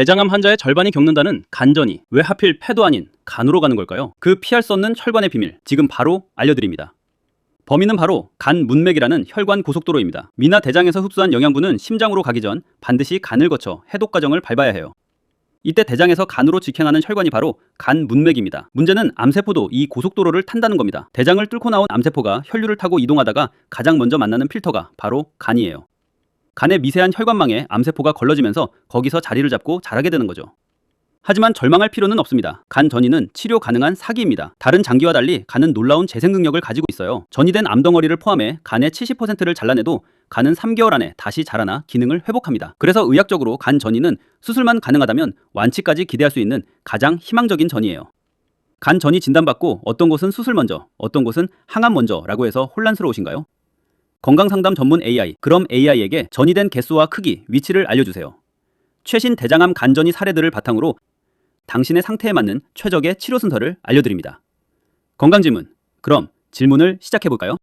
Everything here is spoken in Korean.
대장암 환자의 절반이 겪는다는 간전이 왜 하필 폐도 아닌 간으로 가는 걸까요? 그 피할 수 없는 혈관의 비밀 지금 바로 알려드립니다. 범인은 바로 간 문맥이라는 혈관 고속도로입니다. 미나 대장에서 흡수한 영양분은 심장으로 가기 전 반드시 간을 거쳐 해독 과정을 밟아야 해요. 이때 대장에서 간으로 직행하는 혈관이 바로 간 문맥입니다. 문제는 암세포도 이 고속도로를 탄다는 겁니다. 대장을 뚫고 나온 암세포가 혈류를 타고 이동하다가 가장 먼저 만나는 필터가 바로 간이에요. 간의 미세한 혈관망에 암세포가 걸러지면서 거기서 자리를 잡고 자라게 되는 거죠. 하지만 절망할 필요는 없습니다. 간 전이는 치료 가능한 사기입니다. 다른 장기와 달리 간은 놀라운 재생 능력을 가지고 있어요. 전이된 암덩어리를 포함해 간의 70%를 잘라내도 간은 3개월 안에 다시 자라나 기능을 회복합니다. 그래서 의학적으로 간 전이는 수술만 가능하다면 완치까지 기대할 수 있는 가장 희망적인 전이에요. 간 전이 진단받고 어떤 곳은 수술 먼저, 어떤 곳은 항암 먼저라고 해서 혼란스러우신가요? 건강상담 전문 AI, 그럼 AI에게 전이된 개수와 크기, 위치를 알려주세요. 최신 대장암 간전이 사례들을 바탕으로 당신의 상태에 맞는 최적의 치료 순서를 알려드립니다. 건강질문. 그럼 질문을 시작해볼까요?